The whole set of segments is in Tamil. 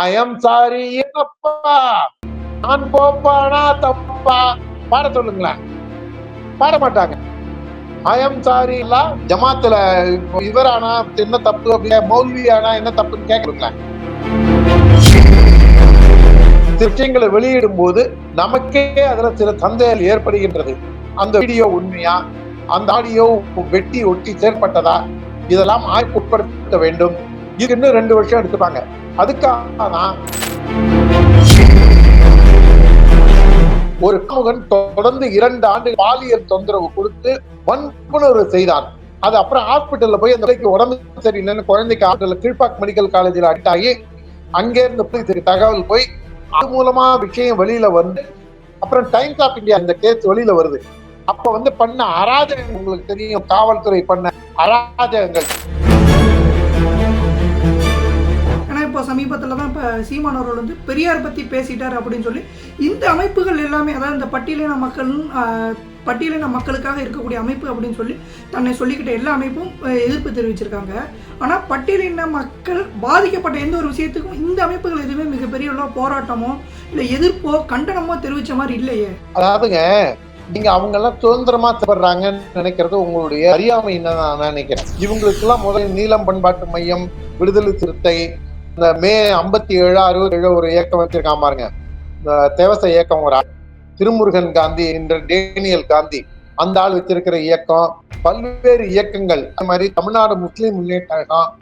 ஐயம் சாரி என்னப்பா நான் போப்பானா தப்பா. பாட சொல்லுங்களேன். பாட மாட்டாங்க. ஐயம் சாரி எல்லாம் ஜமாத்துல இவரானா என்ன தப்பு அப்படியே மௌல்வி ஆனா என்ன தப்புன்னு கேட்கணுங்களேன் சில விஷயங்களை வெளியிடும் போது நமக்கே அதுல சில சந்தேகம் ஏற்படுகின்றது. அந்த வீடியோ உண்மையா? அந்த ஆடியோ வெட்டி ஒட்டி செயற்பட்டதா? இதெல்லாம் ஆய்வுக்கு வேண்டும். இது இன்னும் ரெண்டு வருஷம் எடுத்துப்பாங்க. அதுக்காக தான் ஒரு காமுகன் தொடர்ந்து இரண்டு ஆண்டு பாலியல் தொந்தரவு கொடுத்து வன்புணர்வு செய்தான். அது அப்புறம் ஹாஸ்பிட்டல்ல போய் அந்த பிள்ளைக்கு உடம்பு சரியில்லைன்னு குழந்தைக்கு ஹாஸ்பிட்டல் கீழ்பாக் மெடிக்கல் காலேஜில் அட்மிட் ஆகி அங்கே இருந்து போய் சரி தகவல் போய் அது மூலமா விஷயம் வெளியில வந்து அப்புறம் டைம்ஸ் ஆஃப் இந்தியா இந்த கேஸ் வெளியில வருது. அப்ப வந்து பண்ண அராஜகங்கள் உங்களுக்கு தெரியும் காவல்துறை பண்ண அராஜகங்கள். சமீபத்தில் தான் இப்போ சீமான் அவர்கள் வந்து பெரியார் பற்றி பேசிட்டார் அப்படின்னு சொல்லி இந்த அமைப்புகள் எல்லாமே அதாவது இந்த பட்டியலின மக்கள் பட்டியலின மக்களுக்காக இருக்கக்கூடிய அமைப்பு அப்படின்னு சொல்லி தன்னை சொல்லிக்கிட்ட எல்லா அமைப்பும் எதிர்ப்பு தெரிவிச்சிருக்காங்க. ஆனால் பட்டியலின மக்கள் பாதிக்கப்பட்ட எந்த ஒரு விஷயத்துக்கும் இந்த அமைப்புகள் எதுவுமே மிகப்பெரிய அளவு போராட்டமோ இல்லை எதிர்ப்போ கண்டனமோ தெரிவித்த மாதிரி இல்லையே. அதாவதுங்க நீங்க அவங்க எல்லாம் சுதந்திரமா செயல்படுறாங்கன்னு நினைக்கிறது உங்களுடைய அறியாமை என்ன நான் நினைக்கிறேன். இவங்களுக்கு எல்லாம் முதல் நீளம் பண்பாட்டு மையம் விடுதலை சிறுத்தை இந்த மே ஐம்பத்தி ஏழு அறுபத்தி ஏழு ஒரு இயக்கம் வச்சிருக்கான் பாருங்க. இந்த தேவச இயக்கம் ஒரு திருமுருகன் காந்தி என்ற டேனியல் காந்தி. அந்த ஆள் வச்சிருக்கிற இயக்கம். பல்வேறு இயக்கங்கள். அந்த மாதிரி தமிழ்நாடு முஸ்லீம் முன்னேற்றம்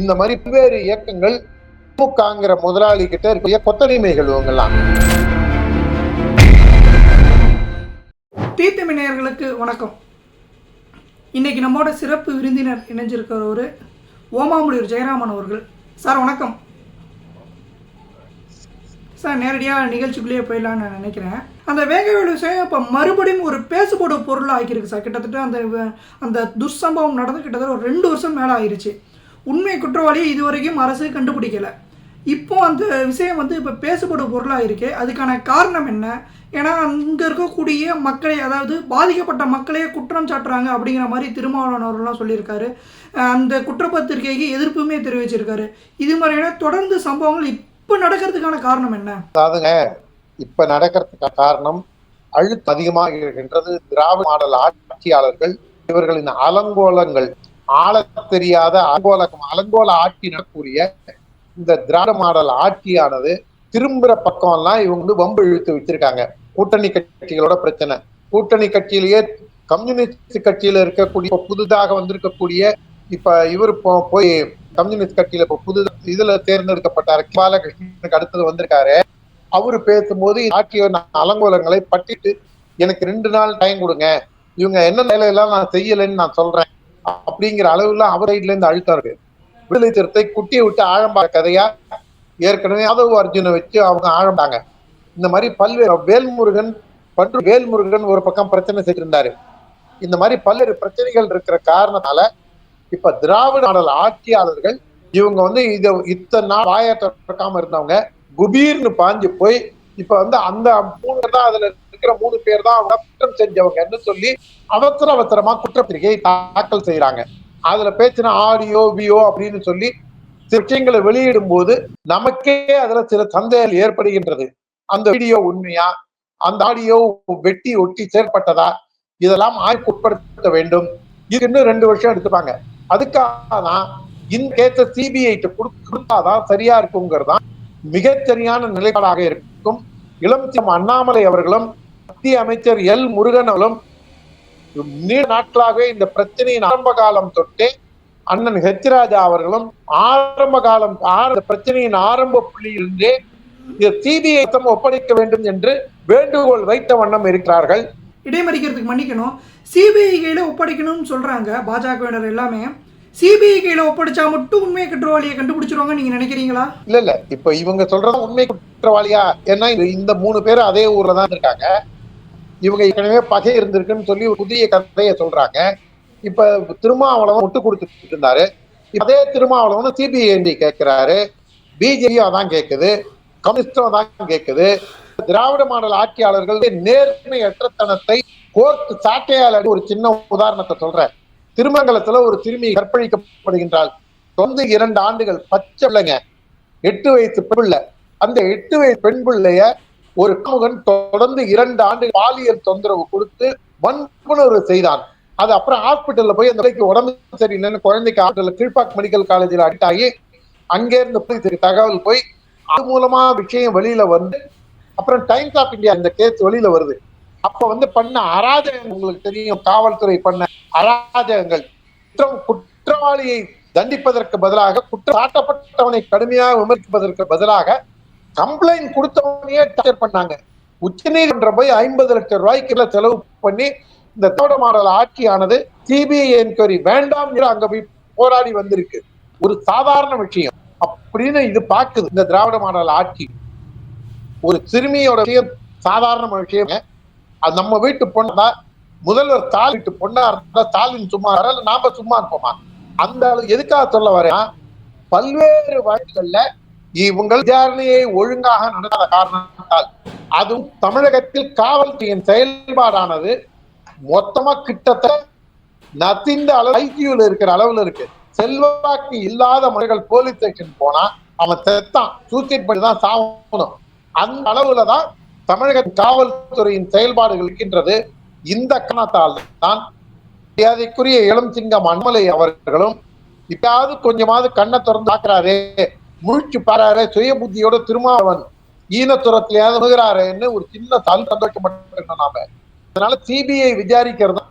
இந்த மாதிரி பல்வேறு இயக்கங்கள் திமுகங்கிற முதலாளி கிட்ட இருக்கிற கொத்தடிமைகள் இவங்கெல்லாம். தீர்த்தமிழர்களுக்கு வணக்கம். இன்னைக்கு நம்மோட சிறப்பு விருந்தினர் இணைஞ்சிருக்கிற ஒரு ஓமாமுடியூர் ஜெயராமன் அவர்கள். சார் வணக்கம். சார் நேரடியாக நிகழ்ச்சிக்குள்ளேயே போயிடலான்னு நான் நினைக்கிறேன். அந்த வேங்கவேலு விஷயம் இப்போ மறுபடியும் ஒரு பேசுபோடு பொருள் ஆகியிருக்கு சார். கிட்டத்தட்ட அந்த வ- அந்த துர்சம்பவம் நடந்து கிட்டத்தட்ட ஒரு ரெண்டு வருஷம் மேலே ஆயிருச்சு. உண்மை குற்றவாளியை இதுவரைக்கும் அரசு கண்டுபிடிக்கல. இப்போ அந்த விஷயம் வந்து இப்போ பேசப்படும் பொருளாக இருக்கே அதுக்கான காரணம் என்ன? ஏன்னா அங்கே இருக்கக்கூடிய மக்களை அதாவது பாதிக்கப்பட்ட மக்களையே குற்றம் சாட்டுறாங்க அப்படிங்கிற மாதிரி திருமாவளவன் சொல்லியிருக்காரு. அந்த குற்றப்பத்திரிகைக்கு எதிர்ப்புமே தெரிவிச்சிருக்காரு. இது மாதிரியான தொடர்ந்து சம்பவங்கள் இப்போ நடக்கிறதுக்கான காரணம் என்ன? அதாவதுங்க இப்போ நடக்கிறதுக்கான காரணம் அழுத்தம் அதிகமாக இருக்கின்றது. திராவிட மாடல் ஆட்சியாளர்கள் இவர்களின் அலங்கோலங்கள் ஆள தெரியாத அலங்கோலம் அலங்கோல ஆட்சி நடக்கூடிய இந்த திராவிட மாடல் ஆட்சியானது திரும்புற பக்கம் எல்லாம் இவங்க வந்து வம்பு இழுத்து வச்சிருக்காங்க கூட்டணி கட்சிகளோட பிரச்சனை. கூட்டணி கட்சியிலேயே கம்யூனிஸ்ட் கட்சியில இருக்கக்கூடிய புதிதாக வந்திருக்கக்கூடிய இப்ப இவர் போ- போய் கம்யூனிஸ்ட் கட்சியில இப்ப புது இதுல தேர்ந்தெடுக்கப்பட்டாரு. பாலகிருஷ்ணனுக்கு அடுத்தது வந்திருக்காரு. அவரு பேசும்போது ஆட்சிய அலங்கோலங்களை பட்டிட்டு எனக்கு ரெண்டு நாள் டைம் கொடுங்க. இவங்க என்ன வேலையெல்லாம் நான் செய்யலைன்னு நான் சொல்றேன். அப்படிங்கிற அளவுல அவர் சைட்ல இருந்து அழுத்தம் இருக்கு. விடுதலை சிறுத்தை குட்டியை விட்டு ஆழம்பா கதையா? ஏற்கனவே யாதவ் அர்ஜுனை வச்சு அவங்க ஆழம்பாங்க. இந்த மாதிரி பல்வேறு வேல்முருகன் பன்று வேல்முருகன் ஒரு பக்கம் பிரச்சனை செய்திருந்தாரு. இந்த மாதிரி பல்வேறு பிரச்சனைகள் இருக்கிற காரணத்தால இப்ப திராவிட நாடல் ஆட்சியாளர்கள் இவங்க வந்து இத இத்தனை நாள் வாயை திறக்காம இருந்தவங்க குபீர்னு பாஞ்சு போய் இப்ப வந்து அந்த மூணு பேர் தான் அதுல இருக்கிற மூணு பேர் தான் அவங்க குற்றம் செஞ்சவங்கன்னு சொல்லி அவசர அவசரமா குற்றப்பத்திரிகை தாக்கல் செய்யறாங்க அதுல பேசின ஆடியோ வியோ அப்படின்னு சொல்லி சில விஷயங்களை வெளியிடும் போது நமக்கே அதுல சில சந்தேகம் ஏற்படுகின்றது. அந்த வீடியோ உண்மையா? அந்த ஆடியோ வெட்டி ஒட்டி செயற்பட்டதா? இதெல்லாம் ஆய்வுக்கு உட்படுத்த வேண்டும். இது இன்னும் ரெண்டு வருஷம் எடுத்துப்பாங்க. அதுக்காக தான் இந்த கேஸ சிபிஐ கொடுத்தாதான் சரியா இருக்குங்கிறது தான் மிகச்சரியான நிலைப்பாடாக இருக்கும். இளம் அண்ணாமலை அவர்களும் மத்திய அமைச்சர் எல் முருகன் அவர்களும் நீண்ட நாட்களாகவே இந்த பிரச்சனையின் ஆரம்ப காலம் தொட்டே அண்ணன் ஹெச் ராஜா அவர்களும் ஆரம்ப காலம் இந்த பிரச்சனையின் ஆரம்ப புள்ளியிலிருந்தே சிபிஐ ஒப்படைக்க வேண்டும் என்று வேண்டுகோள் வைத்த வண்ணம் இருக்கிறார்கள். இடைமறிக்கிறதுக்கு மன்னிக்கணும். சிபிஐ கையில் ஒப்படைக்கணும்னு சொல்கிறாங்க பாஜகவினர் எல்லாமே. சிபிஐ கையில் ஒப்படைச்சா மட்டும் உண்மை குற்றவாளியை கண்டுபிடிச்சிருவாங்க நீங்கள் நினைக்கிறீங்களா? இல்ல இல்ல. இப்ப இவங்க சொல்றது உண்மை குற்றவாளியா? ஏன்னா இந்த மூணு பேர் அதே ஊர்ல தான் இருக்காங்க இவங்க ஏற்கனவே பகை இருந்திருக்குன்னு சொல்லி ஒரு புதிய கதையை சொல்றாங்க. இப்ப திருமாவளவன் விட்டு கொடுத்துட்டு இருந்தாரு. அதே திருமாவளவன் சிபிஐடி கேட்கிறாரு. பிஜேபி அதான் கேட்குது கம்யூனிஸ்டும் அதான் கேட்குது திராவிட மாடல் ஆட்சியாளர்கள் நேர்மையற்றத்தனத்தை கோர்ட் சாட்டையால் அடி ஒரு சின்ன உதாரணத்தை சொல்றேன். திருமங்கலத்துல ஒரு சிறுமி கற்பழிக்கப்படுகின்றாள். தொந்து இரண்டு ஆண்டுகள் பச்சை பிள்ளைங்க. எட்டு வயசு பெண் பிள்ளை. அந்த எட்டு வயசு பெண் பிள்ளைய ஒரு காமுகன் தொடர்ந்து இரண்டு ஆண்டு பாலியல் தொந்தரவு கொடுத்து வன்புணர்வு செய்தான் அது அப்புறம் ஹாஸ்பிட்டல்ல போய் அந்த பிள்ளைக்கு உடம்பு சரியில்லைன்னு குழந்தைக்கு ஹாஸ்பிட்டல் கீழ்பாக் மெடிக்கல் காலேஜில் அடிக்ட் ஆகி அங்கே இருந்து தகவல் போய் அது மூலமா விஷயம் வெளியில வந்து அப்புறம் டைம்ஸ் ஆஃப் இந்தியா இந்த கேஸ் வெளியில வருது. அப்ப வந்து பண்ண அராஜகம் உங்களுக்கு தெரியும் காவல்துறை பண்ண அராஜகங்கள். குற்றம் குற்றவாளியை தண்டிப்பதற்கு பதிலாக குற்றம் சாட்டப்பட்டவனை கடுமையாக விமர்சிப்பதற்கு பதிலாக கம்ப்ளைண்ட் கொடுத்தவனையே டார்ச்சர் பண்ணாங்க. உச்சநீதிமன்றம் போய் ஐம்பது லட்சம் ரூபாய்க்கு செலவு பண்ணி இந்த தோட மாடல் ஆட்சியானது சிபிஐ என்கொயரி வேண்டாம் அங்க போய் போராடி வந்திருக்கு. ஒரு சாதாரண விஷயம். அப்படின்னு இது பாக்குது. இந்த திராவிட மாடல் ஆட்சி. ஒரு சிறுமியோட விஷயம் சாதாரண விஷயம். அது நம்ம வீட்டு பொண்ணா முதல்வர் ஸ்டாலின் வீட்டு பொண்ணா இருந்தா ஸ்டாலின் சும்மா இருப்பாரா, நாம சும்மா இருப்போமா? அந்த அளவு எதுக்காக சொல்ல வரேன் பல்வேறு வழக்குகள்ல இவங்கள் விசாரணையை ஒழுங்காக நடக்காத காரணத்தால் அதுவும் தமிழகத்தில் காவல்துறையின் செயல்பாடானது மொத்தமா கிட்டத்தட்ட நசிந்த அளவு ஐக்கியூல இருக்கிற அளவுல இருக்கு. செல்வாக்கு இல்லாத மனிதர்கள் போலீஸ் ஸ்டேஷன் போனா அவன் செத்தான். சூசைட் பண்ணி தான் சாகணும். அந்த அளவுல தான் தமிழக காவல்துறையின் செயல்பாடுகள் இருக்கின்றது. இந்த காரணத்தால் தான் மரியாதைக்குரிய இளம் சிங்கம் அண்மலை அவர்களும் இப்பயாவது கொஞ்சமாவது கண்ணை திறந்து ஆக்குறாரே முழிச்சு பாராரு சுய புத்தியோட திருமாவன் ஈனத்துறத்திலேயாவது முழுகிறாருன்னு ஒரு சின்ன சால் சந்தோஷப்பட்டு நாம. அதனால சிபிஐ விசாரிக்கிறது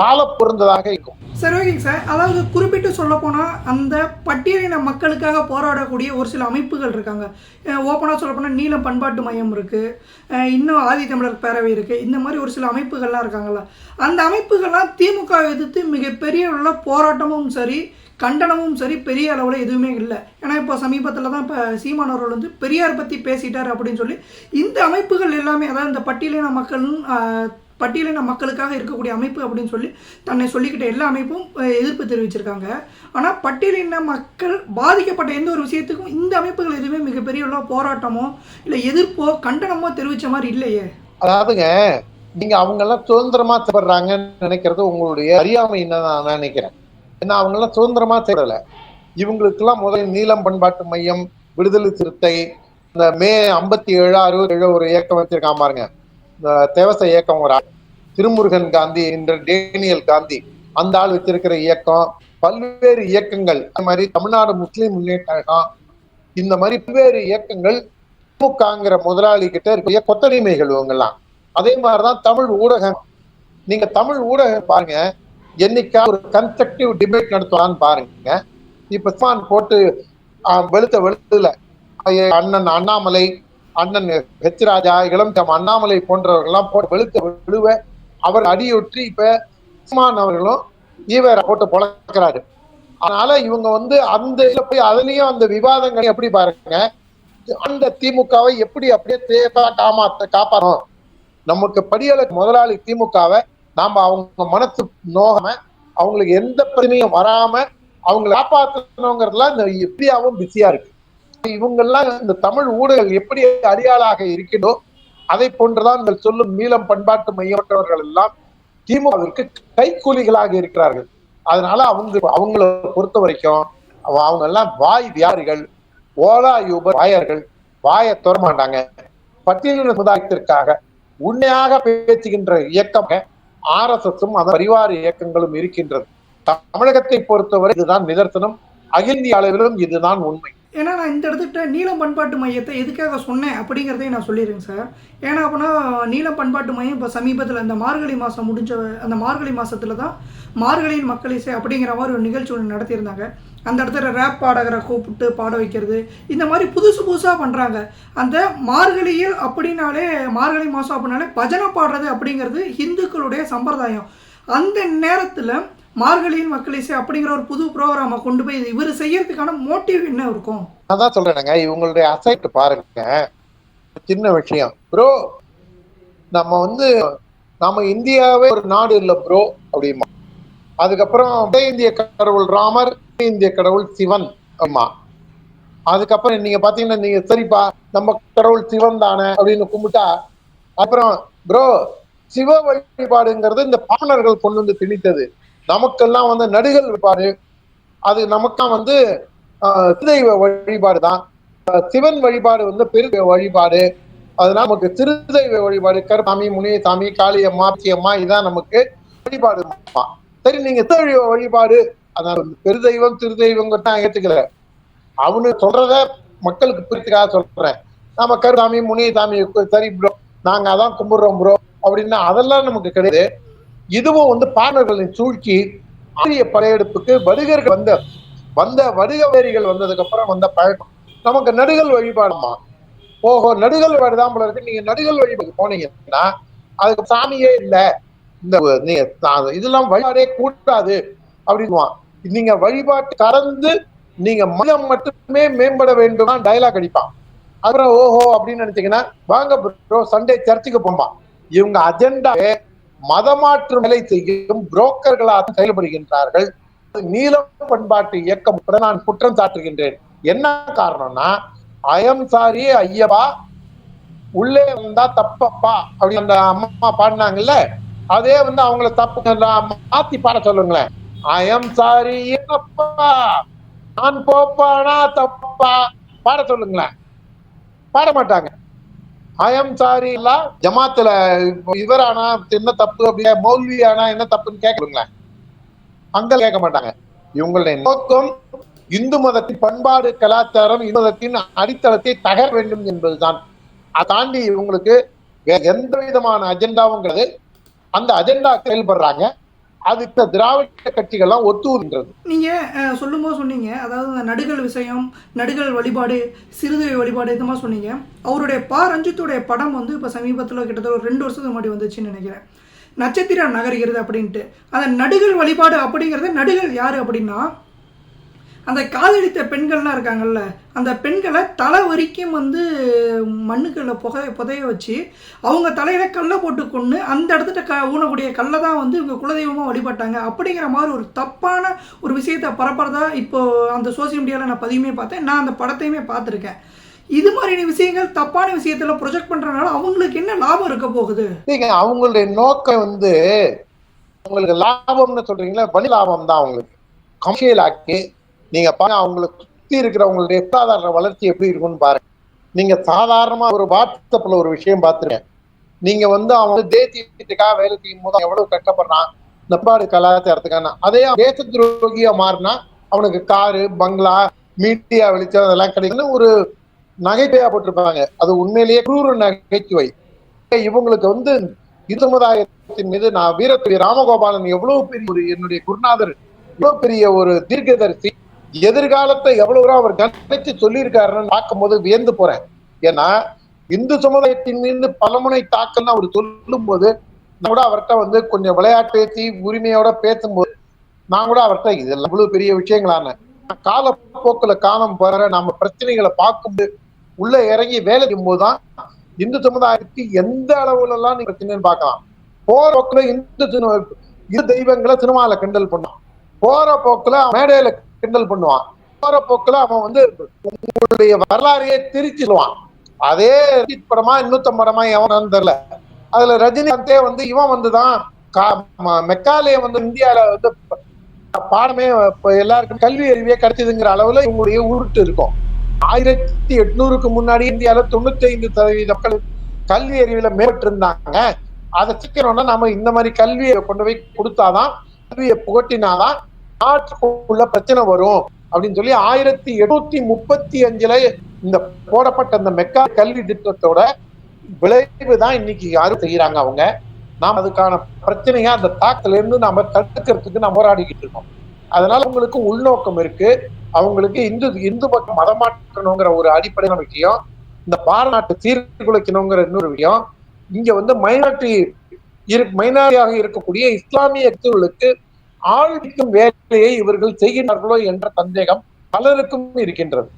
தாள பொருந்ததாக இருக்கும். சார் ஓகேங்க சார் அதாவது குறிப்பிட்டு சொல்ல போனால் அந்த பட்டியலின மக்களுக்காக போராடக்கூடிய ஒரு சில அமைப்புகள் இருக்காங்க. ஓப்பனாக சொல்ல போனால் நீளம் பண்பாட்டு மையம் இருக்குது இன்னும் ஆதி தமிழர் பேரவை இருக்குது இந்த மாதிரி ஒரு சில அமைப்புகள்லாம் இருக்காங்கல்ல. அந்த அமைப்புகள்லாம் திமுக எதிர்த்து மிகப்பெரிய உள்ள போராட்டமும் சரி கண்டனமும் சரி பெரிய அளவில் எதுவுமே இல்லை. ஏன்னா இப்போ சமீபத்தில் தான் இப்போ சீமான் அவர்கள் வந்து பெரியார் பற்றி பேசிட்டார் அப்படின்னு சொல்லி இந்த அமைப்புகள் எல்லாமே அதாவது இந்த பட்டியலின மக்கள் பட்டியலின மக்களுக்காக இருக்கக்கூடிய அமைப்பு அப்படின்னு சொல்லி தன்னை சொல்லிக்கிட்ட எல்லா அமைப்பும் எதிர்ப்பு தெரிவிச்சிருக்காங்க. ஆனால் பட்டியலின மக்கள் பாதிக்கப்பட்ட எந்த ஒரு விஷயத்துக்கும் இந்த அமைப்புகள் எதுவுமே மிகப்பெரிய உள்ள போராட்டமோ இல்லை எதிர்ப்போ கண்டனமோ தெரிவித்த மாதிரி இல்லையே. அதாவதுங்க நீங்க அவங்க எல்லாம் சுதந்திரமா தேடுறாங்கன்னு நினைக்கிறது உங்களுடைய அறியாமைன்னு நான் நினைக்கிறேன். ஏன்னா அவங்க எல்லாம் சுதந்திரமா தேடல இவங்களுக்கு எல்லாம் முதல் நீளம் பண்பாட்டு மையம் விடுதலை சிறுத்தை இந்த மே ஐம்பத்தி ஏழு அறுபத்தி ஏழு ஒரு இயக்கம் வச்சிருக்கான் பாருங்க. தேவச இயக்கம் ஒரு ஆள். திருமுருகன் காந்தி என்ற டேனியல் காந்தி அந்த ஆள் வச்சிருக்கிற இயக்கம் பல்வேறு இயக்கங்கள் அது மாதிரி தமிழ்நாடு முஸ்லீம் முன்னேற்ற கழகம் இந்த மாதிரி பல்வேறு இயக்கங்கள் திமுகங்கிற முதலாளி கிட்ட இருக்கிற கொத்தடிமைகள் இவங்கெல்லாம். அதே மாதிரிதான் தமிழ் ஊடகம். நீங்க தமிழ் ஊடகம் பாருங்க என்னைக்கா ஒரு கன்ஸ்ட்ரக்டிவ் டிபேட் நடத்தலாம்னு பாருங்க. இப்ப போட்டு வெளுத்த வெளுத்துல அண்ணன் அண்ணாமலை அண்ணன் ஹெச் ராஜா இளம் அண்ணாமலை போன்றவர்கள்லாம் போட்டு வெளுத்த விழுவ அவர் அடியொற்றி இப்ப உஸ்மான் அவர்களும் ஈவேர போட்டு பொழக்கிறாரு. அதனால இவங்க வந்து அந்த இதுல போய் அதுலயும் அந்த விவாதங்களை எப்படி பாருங்க? அந்த திமுகவை எப்படி அப்படியே சேஃபா காமாத்த காப்பாறோம் நமக்கு படியல முதலாளி திமுகவை நாம அவங்க மனசு நோகாம அவங்களுக்கு எந்த பிரச்சனையும் வராம அவங்களை காப்பாற்றணுங்கிறதுலாம் இந்த எப்படியாவும் பிஸியா இருக்கு. இவங்கெல்லாம் இந்த தமிழ் ஊடகங்கள் எப்படி அடியாளாக இருக்கிறதோ அதை போன்றுதான் நீங்கள் சொல்லும் நீளம் பண்பாட்டு மையமற்றவர்கள் எல்லாம் திமுகவிற்கு கைக்கூலிகளாக இருக்கிறார்கள். அதனால அவங்க அவங்கள பொறுத்த வரைக்கும் அவங்க எல்லாம் வாய் வியாரிகள் ஓலா யூபர் வாயர்கள் வாயை தொட பட்டியலின சமுதாயத்திற்காக உண்மையாக பேசுகின்ற இயக்கம் ஆர் எஸ் எஸும் அந்த பரிவார இயக்கங்களும் இருக்கின்றது. தமிழகத்தை பொறுத்தவரை இதுதான் நிதர்சனம். அகில இந்திய அளவிலும் இதுதான் உண்மை. ஏன்னா நான் இந்த இடத்துக்கிட்ட நீலம் பண்பாட்டு மையத்தை எதுக்காக சொன்னேன் அப்படிங்கிறதையும் நான் சொல்லிடுறேங்க சார். ஏன்னா அப்படின்னா நீளம் பண்பாட்டு மையம் இப்போ சமீபத்தில் இந்த மார்கழி மாதம் முடிஞ்ச அந்த மார்கழி மாதத்தில் தான் மார்கழியின் மக்கள் இசை அப்படிங்கிற மாதிரி ஒரு நிகழ்ச்சி ஒன்று நடத்தியிருந்தாங்க. அந்த இடத்துல ரேப் பாடகரை கூப்பிட்டு பாட வைக்கிறது. இந்த மாதிரி புதுசு புதுசாக பண்ணுறாங்க அந்த மார்கழியில் அப்படின்னாலே மார்கழி மாதம் அப்படின்னாலே பஜனை பாடுறது அப்படிங்கிறது இந்துக்களுடைய சம்பிரதாயம். அந்த நேரத்தில் மார்கழியின் மக்களை அப்படிங்கிற ஒரு புது ப்ரோக்ராமை கொண்டு போய் இவர் செய்யறதுக்கான மோட்டிவ் என்ன இருக்கும்? அதான் சொல்றேனுங்க. இவங்களுடைய அசைட் பாருங்க. சின்ன விஷயம். ப்ரோ நம்ம வந்து நம்ம இந்தியாவே ஒரு நாடு இல்லை ப்ரோ அப்படிமா. அதுக்கப்புறம் வட இந்திய கடவுள் ராமர் இந்திய கடவுள் சிவன் ஆமா அதுக்கப்புறம் நீங்க பாத்தீங்கன்னா நீங்க சரிப்பா நம்ம கடவுள் சிவன் தானே அப்படின்னு கும்பிட்டா அப்புறம் ப்ரோ சிவ வழிபாடுங்கிறது இந்த பாணர்கள் கொண்டு வந்து திணித்தது. நமக்கெல்லாம் வந்து நடுகள் வழிபாடு அது நமக்கெல்லாம் வந்து ஆஹ் வழிபாடு தான். சிவன் வழிபாடு வந்து பெரு வழிபாடு. அதனால நமக்கு திருதெய்வ வழிபாடு கருமாமி முனியசாமி காளியம்மா அம்மா இதான் நமக்கு வழிபாடு. சரி நீங்க திருதெய்வ வழிபாடு அதான் பெருதெய்வம் திருதெய்வம் தான் ஏத்துக்கல. அவனு சொல்றத மக்களுக்கு பிரித்துக்காக சொல்றேன். நாம கருசாமி முனியசாமி சரி ப்ரோ நாங்க அதான் கும்பிடுறோம் ப்ரோ அப்படின்னா அதெல்லாம் நமக்கு கிடையாது. இதுவும் வந்து பாண்டவர்களின் சூழ்ச்சி ஆரிய படையெடுப்புக்கு வடுகர்கள் வந்த வந்த வடுகவேரிகள் வந்ததுக்கு அப்புறம் வந்த பழக்கம். நமக்கு நடுகள் வழிபாடுமா? ஓஹோ நடுகள் வழிதான் போல இருக்கு. நீங்க நடுகள் வழிபாடு போனீங்கன்னா அதுக்கு சாமியே இல்லை. இந்த நீங்க இதெல்லாம் வழிபாடே கூட்டாது அப்படின்னுவான். நீங்க வழிபாட்டு கறந்து நீங்க மனம் மட்டுமே மேம்பட வேண்டும் டயலாக் அடிப்பான். அப்புறம் ஓஹோ அப்படின்னு நினைச்சீங்கன்னா வாங்க ப்ரோ சண்டே சர்ச்சுக்கு போம்பா இவங்க அஜெண்டாவே மதமாற்று வேலை செய்யும் புரோக்கர்களாக செயல்படுகின்றார்கள். நீலம் பண்பாட்டு இயக்கம் நான் குற்றம் சாட்டுகின்றேன். என்ன காரணம்னா அயம் சாரி ஐயப்பா. உள்ளே வந்தா தப்பப்பா. அப்படி அந்த அம்மா பாடினாங்கல்ல அதே வந்து அவங்கள தப்பு மாத்தி பாட சொல்லுங்களேன். அயம் சாரி அப்பா நான் போப்பானா தப்பா. பாட சொல்லுங்களேன். பாட மாட்டாங்க. அயம் சாரி எல்லாம் ஜமாத்துல இவரானா என்ன தப்பு அப்படியே மௌல்வி ஆனா என்ன தப்புன்னு கேட்கலுங்களேன் அங்க கேட்க மாட்டாங்க. இவங்களுடைய நோக்கம் இந்து மதத்தின் பண்பாடு கலாச்சாரம் இந்து மதத்தின் அடித்தளத்தை தகர வேண்டும் என்பதுதான். அதை தாண்டி இவங்களுக்கு வேற எந்த விதமான அஜெண்டாவுங்கிறது அந்த அஜெண்டா செயல்படுறாங்க. அதுக்கு திராவிட கட்சிகள்லாம் ஒத்துன்றது நீங்க சொல்லும் போது சொன்னீங்க அதாவது இந்த நடுகள் விஷயம் நடுகள் வழிபாடு சிறுதுவை வழிபாடு இந்த மாதிரி சொன்னீங்க. அவருடைய பா. ரஞ்சித்துடைய படம் வந்து இப்போ சமீபத்தில் கிட்டத்தட்ட ஒரு ரெண்டு வருஷத்துக்கு முன்னாடி வந்துச்சுன்னு நினைக்கிறேன். நட்சத்திரம் நகர்கிறது அப்படின்ட்டு. அந்த நடுகள் வழிபாடு அப்படிங்கிறது நடுகள் யார் அப்படின்னா அந்த காதலித்த பெண்கள்லாம் இருக்காங்கல்ல அந்த பெண்களை தலை வரைக்கும் வந்து மண்ணுக்குள்ள புகை புதைய வச்சு அவங்க தலையில் கல்லை போட்டு கொண்டு அந்த இடத்துல க ஊனக்கூடிய கல்லை தான் வந்து இவங்க குலதெய்வமாக வழிபட்டாங்க. அப்படிங்கிற மாதிரி ஒரு தப்பான ஒரு விஷயத்தை பரப்புறதா இப்போது அந்த சோசியல் மீடியாவில் நான் பதிவுமே பார்த்தேன். நான் அந்த படத்தையுமே பார்த்துருக்கேன். இது மாதிரியான விஷயங்கள் தப்பான விஷயத்தில் ப்ரொஜெக்ட் பண்ணுறதுனால அவங்களுக்கு என்ன லாபம் இருக்க போகுது? அவங்களுடைய நோக்கம் வந்து அவங்களுக்கு லாபம்னு சொல்றீங்களா வழி லாபம் தான் அவங்களுக்கு. கமர்ஷியல் ஆக்கி நீங்க பாருங்க அவங்களுக்கு சுத்தி இருக்கிறவங்களுடைய பொருளாதார வளர்ச்சி எப்படி இருக்கும்னு பாருங்க. நீங்க சாதாரணமா ஒரு வாட்ஸ்அப்ல ஒரு விஷயம் பார்த்துருக்கேன் நீங்க வந்து அவன் தேசியத்துக்காக வேலை செய்யும் போது எவ்வளவு கஷ்டப்படுறான் நப்பாடு கலாச்சாரத்துக்கான அதே தேச துரோகியா மாறினா அவனுக்கு காரு பங்களா மீடியா வெளிச்சம் அதெல்லாம் கிடைக்குன்னு ஒரு நகைச்சுவையா போட்டிருப்பாங்க. அது உண்மையிலேயே குரூர நகைச்சுவை. இவங்களுக்கு வந்து இந்து சமுதாயத்தின் மீது நான் வீரத்துறை ராமகோபாலன் எவ்வளவு பெரிய ஒரு என்னுடைய குருநாதர் எவ்வளவு பெரிய ஒரு தீர்க்கதரிசி எதிர்காலத்தை எவ்வளவு அவர் கணித்து சொல்லியிருக்காருன்னு பார்க்கும்போது வியந்து போறேன். ஏன்னா இந்து சமுதாயத்தின் மீது பலமுனை தாக்கல்னு அவர் சொல்லும் போது நான் கூட அவர்கிட்ட வந்து கொஞ்சம் விளையாட்டு பேசி உரிமையோட பேசும்போது நான் கூட அவர்கிட்ட இதெல்லாம் இவ்வளவு பெரிய விஷயங்களான காலப்போக்குல காலம் வர நம்ம பிரச்சனைகளை பார்க்கும்போது உள்ள இறங்கி வேலை செய்யும் போதுதான் இந்து சமுதாயத்துக்கு எந்த அளவுல எல்லாம் நீங்க பிரச்சனைன்னு பார்க்கலாம். போற போக்குல இந்து இரு தெய்வங்களை சினிமால கிண்டல் பண்ணான். போற போக்குல மேடையில கிண்டல் பண்ணுவான். போற போக்குல அவன் வந்து உங்களுடைய வரலாறையே திரிச்சிடுவான் அதே ரஜித் படமா இன்னொத்த படமா எவன் தெரியல. அதுல ரஜினிகாந்தே வந்து இவன் வந்துதான் கா- மெக்காலே வந்து இந்தியால வந்து பாடமே எல்லாருக்கும் கல்வி அறிவியே கிடைச்சதுங்கிற அளவுல இவங்களுடைய உருட்டு இருக்கும். ஆயிரத்தி எட்நூறுக்கு முன்னாடி இந்தியால தொண்ணூத்தி ஐந்து சதவீத மக்கள் கல்வி அறிவுல மேம்பட்டு இருந்தாங்க அதை சிக்கணும்னா நாம இந்த மாதிரி கல்வியை கொண்டு போய் கொடுத்தாதான் கல்வியை புகட்டினாதான் நாட்டுக்குள்ள பிரச்சனை வரும் அப்படின்னு சொல்லி ஆயிரத்தி எட்நூத்தி முப்பத்தி அஞ்சுல இந்த போடப்பட்ட இந்த மெக்கா கல்வி திட்டத்தோட விளைவு தான் இன்னைக்கு யாரும் செய்யறாங்க அவங்க. நாம் அதுக்கான பிரச்சனையா அந்த தாக்கல இருந்து நாம தடுக்கிறதுக்கு நம்ம போராடிக்கிட்டு இருக்கோம். அதனால அவங்களுக்கு உள்நோக்கம் இருக்கு. அவங்களுக்கு இந்து இந்து பக்கம் மதமாற்றணுங்கிற ஒரு அடிப்படையான விஷயம். இந்த பாரநாட்டை சீர்குலைக்கணுங்கிற இன்னொரு விஷயம். இங்க வந்து மைனாரிட்டி இரு மைனாரிட்டியாக இருக்கக்கூடிய இஸ்லாமிய கட்சிகளுக்கு ஆழ்விக்கும் வேலையை இவர்கள் செய்கிறார்களோ என்ற சந்தேகம் பலருக்கும் இருக்கின்றது.